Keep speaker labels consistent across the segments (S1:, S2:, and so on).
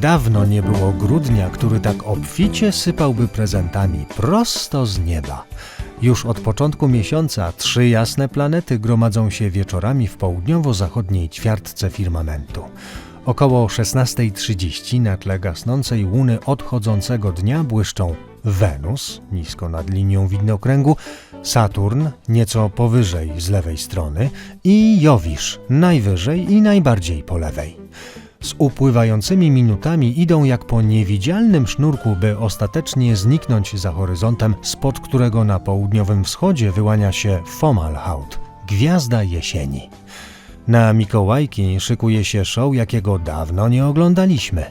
S1: Dawno nie było grudnia, który tak obficie sypałby prezentami prosto z nieba. Już od początku miesiąca trzy jasne planety gromadzą się wieczorami w południowo-zachodniej ćwiartce firmamentu. Około 16.30 na tle gasnącej łuny odchodzącego dnia błyszczą Wenus, nisko nad linią widnokręgu, Saturn, nieco powyżej z lewej strony i Jowisz, najwyżej i najbardziej po lewej. Z upływającymi minutami idą jak po niewidzialnym sznurku, by ostatecznie zniknąć za horyzontem, spod którego na południowym wschodzie wyłania się Fomalhaut, gwiazda jesieni. Na Mikołajki szykuje się show, jakiego dawno nie oglądaliśmy.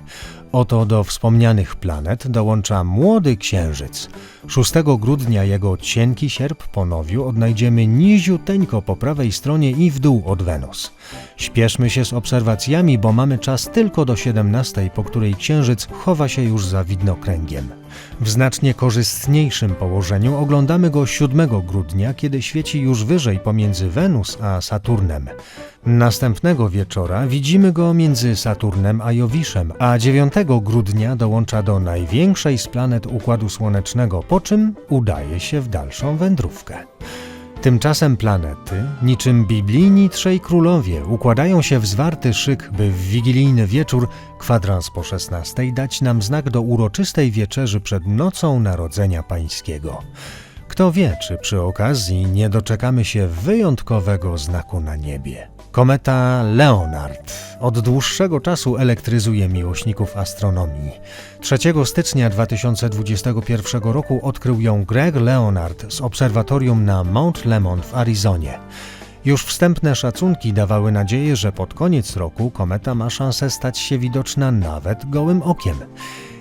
S1: Oto do wspomnianych planet dołącza młody księżyc. 6 grudnia jego cienki sierp po nowiu odnajdziemy niziuteńko po prawej stronie i w dół od Wenus. Śpieszmy się z obserwacjami, bo mamy czas tylko do 17, po której księżyc chowa się już za widnokręgiem. W znacznie korzystniejszym położeniu oglądamy go 7 grudnia, kiedy świeci już wyżej pomiędzy Wenus a Saturnem. Następnego wieczora widzimy go między Saturnem a Jowiszem, a 9 grudnia dołącza do największej z planet Układu Słonecznego, po czym udaje się w dalszą wędrówkę. Tymczasem planety, niczym biblijni trzej królowie, układają się w zwarty szyk, by w wigilijny wieczór, kwadrans po 16, dać nam znak do uroczystej wieczerzy przed nocą Narodzenia Pańskiego. Kto wie, czy przy okazji nie doczekamy się wyjątkowego znaku na niebie. Kometa Leonard od dłuższego czasu elektryzuje miłośników astronomii. 3 stycznia 2021 roku odkrył ją Greg Leonard z obserwatorium na Mount Lemon w Arizonie. Już wstępne szacunki dawały nadzieję, że pod koniec roku kometa ma szansę stać się widoczna nawet gołym okiem.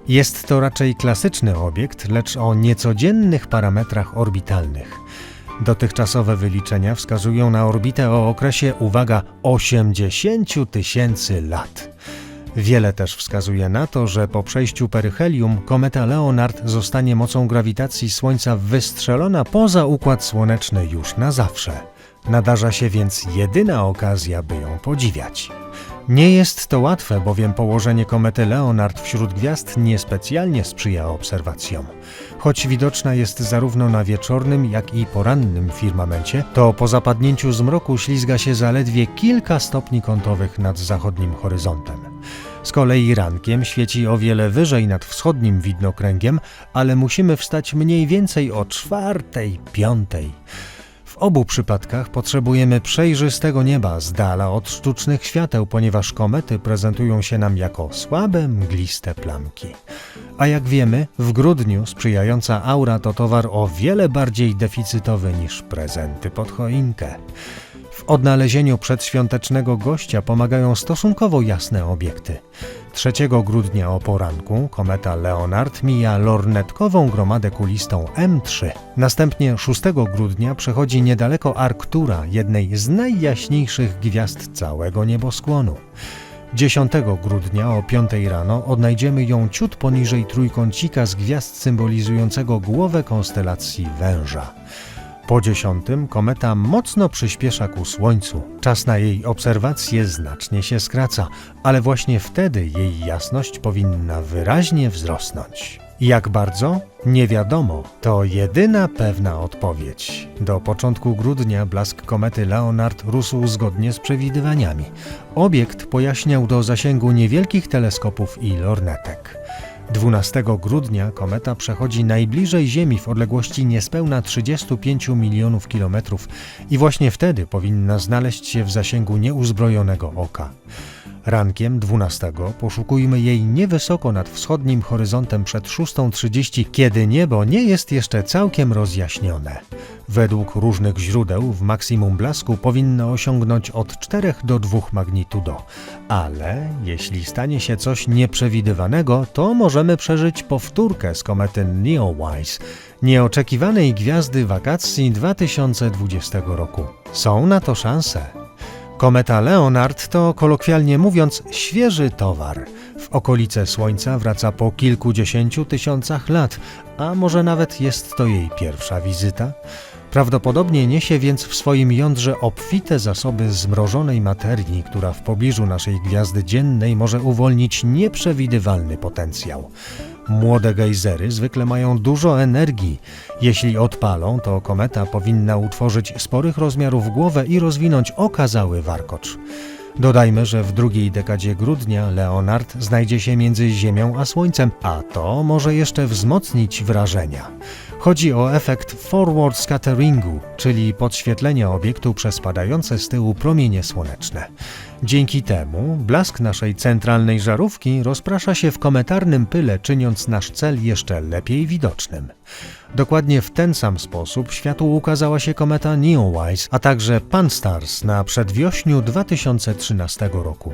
S1: Jest to raczej klasyczny obiekt, lecz o niecodziennych parametrach orbitalnych. Dotychczasowe wyliczenia wskazują na orbitę o okresie, uwaga, 80 tysięcy lat. Wiele też wskazuje na to, że po przejściu peryhelium kometa Leonard zostanie mocą grawitacji Słońca wystrzelona poza Układ Słoneczny już na zawsze. Nadarza się więc jedyna okazja, by ją podziwiać. Nie jest to łatwe, bowiem położenie komety Leonard wśród gwiazd niespecjalnie sprzyja obserwacjom. Choć widoczna jest zarówno na wieczornym, jak i porannym firmamencie, to po zapadnięciu zmroku ślizga się zaledwie kilka stopni kątowych nad zachodnim horyzontem. Z kolei rankiem świeci o wiele wyżej nad wschodnim widnokręgiem, ale musimy wstać mniej więcej o czwartej, piątej. W obu przypadkach potrzebujemy przejrzystego nieba z dala od sztucznych świateł, ponieważ komety prezentują się nam jako słabe, mgliste plamki. A jak wiemy, w grudniu sprzyjająca aura to towar o wiele bardziej deficytowy niż prezenty pod choinkę. Odnalezieniu przedświątecznego gościa pomagają stosunkowo jasne obiekty. 3 grudnia o poranku kometa Leonard mija lornetkową gromadę kulistą M3. Następnie 6 grudnia przechodzi niedaleko Arktura, jednej z najjaśniejszych gwiazd całego nieboskłonu. 10 grudnia o 5 rano odnajdziemy ją ciut poniżej trójkącika z gwiazd symbolizującego głowę konstelacji węża. Po dziesiątym kometa mocno przyspiesza ku Słońcu. Czas na jej obserwację znacznie się skraca, ale właśnie wtedy jej jasność powinna wyraźnie wzrosnąć. Jak bardzo? Nie wiadomo. To jedyna pewna odpowiedź. Do początku grudnia blask komety Leonard rósł zgodnie z przewidywaniami. Obiekt pojaśniał do zasięgu niewielkich teleskopów i lornetek. 12 grudnia kometa przechodzi najbliżej Ziemi w odległości niespełna 35 milionów kilometrów i właśnie wtedy powinna znaleźć się w zasięgu nieuzbrojonego oka. Rankiem 12 poszukujmy jej niewysoko nad wschodnim horyzontem przed 6.30, kiedy niebo nie jest jeszcze całkiem rozjaśnione. Według różnych źródeł w maksimum blasku powinno osiągnąć od 4 do 2 magnitudo, ale jeśli stanie się coś nieprzewidywanego, to możemy przeżyć powtórkę z komety Neowise, nieoczekiwanej gwiazdy wakacji 2020 roku. Są na to szanse. Kometa Leonard to, kolokwialnie mówiąc, świeży towar. W okolice Słońca wraca po kilkudziesięciu tysiącach lat, a może nawet jest to jej pierwsza wizyta? Prawdopodobnie niesie więc w swoim jądrze obfite zasoby zmrożonej materii, która w pobliżu naszej gwiazdy dziennej może uwolnić nieprzewidywalny potencjał. Młode gejzery zwykle mają dużo energii. Jeśli odpalą, to kometa powinna utworzyć sporych rozmiarów głowę i rozwinąć okazały warkocz. Dodajmy, że w drugiej dekadzie grudnia Leonard znajdzie się między Ziemią a Słońcem, a to może jeszcze wzmocnić wrażenia. Chodzi o efekt forward scatteringu, czyli podświetlenie obiektu przez padające z tyłu promienie słoneczne. Dzięki temu blask naszej centralnej żarówki rozprasza się w kometarnym pyle, czyniąc nasz cel jeszcze lepiej widocznym. Dokładnie w ten sam sposób światu ukazała się kometa Neowise, a także Pan-STARRS na przedwiośniu 2013 roku.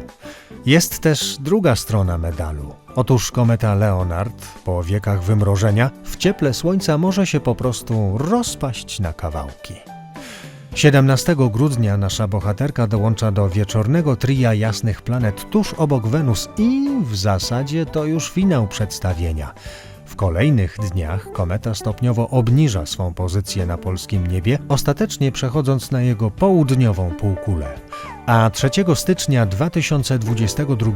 S1: Jest też druga strona medalu. Otóż kometa Leonard, po wiekach wymrożenia, w cieple Słońca może się po prostu rozpaść na kawałki. 17 grudnia nasza bohaterka dołącza do wieczornego tria jasnych planet tuż obok Wenus i w zasadzie to już finał przedstawienia. W kolejnych dniach kometa stopniowo obniża swą pozycję na polskim niebie, ostatecznie przechodząc na jego południową półkulę. A 3 stycznia 2022,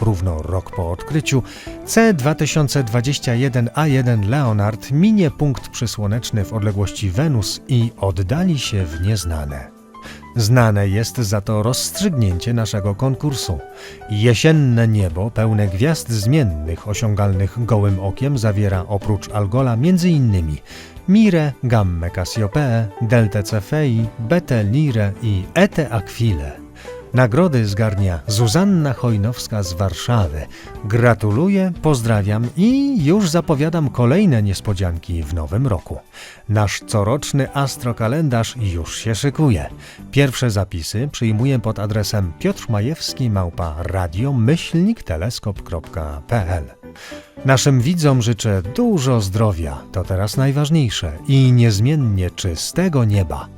S1: równo rok po odkryciu, C2021A1 Leonard minie punkt przysłoneczny w odległości Wenus i oddali się w nieznane. Znane jest za to rozstrzygnięcie naszego konkursu. Jesienne niebo pełne gwiazd zmiennych osiągalnych gołym okiem zawiera oprócz Algola m.in. Mire, Gammę Cassiopeę, Delta Cephei, Bete Lire i Ete Aquile. Nagrody zgarnia Zuzanna Chojnowska z Warszawy. Gratuluję, pozdrawiam i już zapowiadam kolejne niespodzianki w nowym roku. Nasz coroczny astrokalendarz już się szykuje. Pierwsze zapisy przyjmuję pod adresem piotrmajewski małpa radio teleskop.pl. Naszym widzom życzę dużo zdrowia, to teraz najważniejsze, i niezmiennie czystego nieba.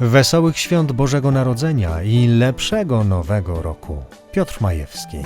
S1: Wesołych świąt Bożego Narodzenia i lepszego nowego roku. Piotr Majewski.